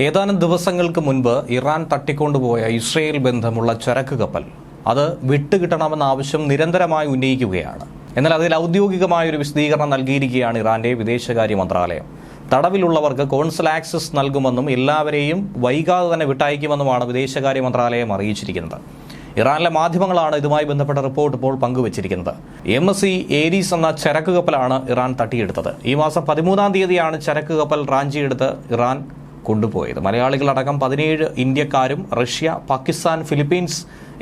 ഏതാനും ദിവസങ്ങൾക്ക് മുൻപ് ഇറാൻ തട്ടിക്കൊണ്ടുപോയ ഇസ്രയേൽ ബന്ധമുള്ള ചരക്ക് കപ്പൽ. അത് വിട്ടുകിട്ടണമെന്ന ആവശ്യം നിരന്തരമായി ഉന്നയിക്കുകയാണ്. എന്നാൽ അതിൽ ഔദ്യോഗികമായ ഒരു വിശദീകരണം നൽകിയിരിക്കുകയാണ് ഇറാന്റെ വിദേശകാര്യ മന്ത്രാലയം. തടവിലുള്ളവർക്ക് കോൺസൽ ആക്സസ് നൽകുമെന്നും എല്ലാവരെയും വൈകാതെ തന്നെ വിട്ടയക്കുമെന്നുമാണ് വിദേശകാര്യ മന്ത്രാലയം അറിയിച്ചിരിക്കുന്നത്. ഇറാനിലെ മാധ്യമങ്ങളാണ് ഇതുമായി ബന്ധപ്പെട്ട റിപ്പോർട്ട് ഇപ്പോൾ പങ്കുവച്ചിരിക്കുന്നത്. എം എസ് സി ഏരീസ് എന്ന ചരക്ക് കപ്പലാണ് ഇറാൻ തട്ടിയെടുത്തത്. ഈ മാസം പതിമൂന്നാം തീയതിയാണ് ചരക്ക് കപ്പൽ റാഞ്ചിയെടുത്ത് ഇറാൻ കൊണ്ടുപോയത്. മലയാളികളടക്കം പതിനേഴ് ഇന്ത്യക്കാരും റഷ്യ പാകിസ്ഥാൻ ഫിലിപ്പീൻസ്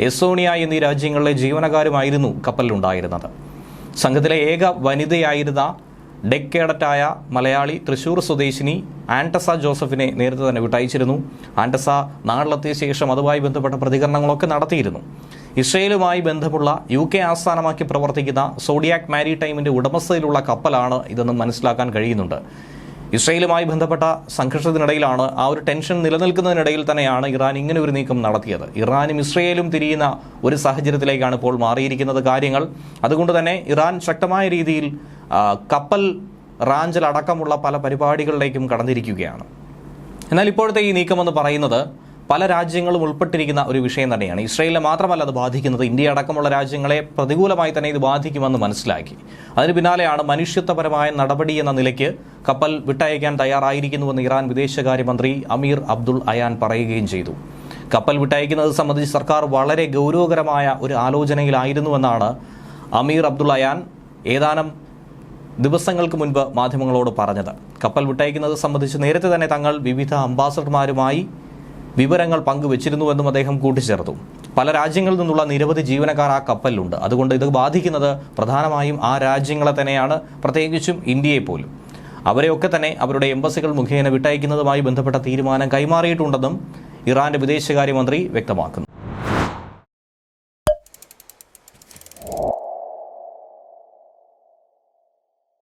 എസോണിയ എന്നീ രാജ്യങ്ങളിലെ ജീവനക്കാരുമായിരുന്നു കപ്പലിലുണ്ടായിരുന്നത്. സംഘത്തിലെ ഏക വനിതയായിരുന്ന ഡെക് കേഡറ്റായ മലയാളി തൃശൂർ സ്വദേശിനി ആന്റസ ജോസഫിനെ നേരത്തെ തന്നെ വിട്ടയച്ചിരുന്നു. ആന്റസ നാട്ടിലെത്തിയ ശേഷം അതുമായി ബന്ധപ്പെട്ട പ്രതികരണങ്ങളൊക്കെ നടത്തിയിരുന്നു. ഇസ്രയേലുമായി ബന്ധമുള്ള യു കെ ആസ്ഥാനമാക്കി പ്രവർത്തിക്കുന്ന സോഡിയാക് മാരിടൈമിന്റെ ഉടമസ്ഥയിലുള്ള കപ്പലാണ് ഇതെന്ന് മനസ്സിലാക്കാൻ കഴിയുന്നുണ്ട്. ഇസ്രയേലുമായി ബന്ധപ്പെട്ട സംഘർഷത്തിനിടയിലാണ് ആ ഒരു ടെൻഷൻ നിലനിൽക്കുന്നതിനിടയിൽ തന്നെയാണ് ഇറാൻ ഇങ്ങനെ ഒരു നീക്കം നടത്തിയത്. ഇറാനും ഇസ്രയേലും തിരിയുന്ന ഒരു സാഹചര്യത്തിലേക്കാണ് ഇപ്പോൾ മാറിയിരിക്കുന്നത് കാര്യങ്ങൾ. അതുകൊണ്ട് തന്നെ ഇറാൻ ശക്തമായ രീതിയിൽ കപ്പൽ റാഞ്ചൽ അടക്കമുള്ള പല പരിപാടികളിലേക്കും കടന്നിരിക്കുകയാണ്. എന്നാൽ ഇപ്പോഴത്തെ ഈ നീക്കമെന്ന് പറയുന്നത് പല രാജ്യങ്ങളും ഉൾപ്പെട്ടിരിക്കുന്ന ഒരു വിഷയം തന്നെയാണ്. ഇസ്രയേലിനെ മാത്രമല്ല അത് ബാധിക്കുന്നത്. ഇന്ത്യ അടക്കമുള്ള രാജ്യങ്ങളെ പ്രതികൂലമായി തന്നെ ഇത് ബാധിക്കുമെന്ന് മനസ്സിലാക്കി. അതിന് പിന്നാലെയാണ് മനുഷ്യത്വപരമായ നടപടി എന്ന നിലയ്ക്ക് കപ്പൽ വിട്ടയക്കാൻ തയ്യാറായിരിക്കുന്നുവെന്ന് ഇറാൻ വിദേശകാര്യമന്ത്രി അമീർ അബ്ദുൾ അയാൻ പറയുകയും ചെയ്തു. കപ്പൽ വിട്ടയക്കുന്നത് സംബന്ധിച്ച് സർക്കാർ വളരെ ഗൗരവകരമായ ഒരു ആലോചനയിലായിരുന്നുവെന്നാണ് അമീർ അബ്ദുൾ അയാൻ ഏതാനും ദിവസങ്ങൾക്ക് മുൻപ് മാധ്യമങ്ങളോട് പറഞ്ഞത്. കപ്പൽ വിട്ടയക്കുന്നത് സംബന്ധിച്ച് നേരത്തെ തന്നെ തങ്ങൾ വിവിധ അംബാസഡർമാരുമായി വിവരങ്ങൾ പങ്കുവച്ചിരുന്നുവെന്നും അദ്ദേഹം കൂട്ടിച്ചേർത്തു. പല രാജ്യങ്ങളിൽ നിന്നുള്ള നിരവധി ജീവനക്കാർ ആ കപ്പലിലുണ്ട്. അതുകൊണ്ട് ഇത് ബാധിക്കുന്നത് പ്രധാനമായും ആ രാജ്യങ്ങളെ തന്നെയാണ്. പ്രത്യേകിച്ചും ഇന്ത്യയെ പോലും. അവരെയൊക്കെ തന്നെ അവരുടെ എംബസികൾ മുഖേന വിട്ടയക്കുന്നതുമായി ബന്ധപ്പെട്ട തീരുമാനം കൈമാറിയിട്ടുണ്ടെന്നും ഇറാന്റെ വിദേശകാര്യമന്ത്രി വ്യക്തമാക്കുന്നു.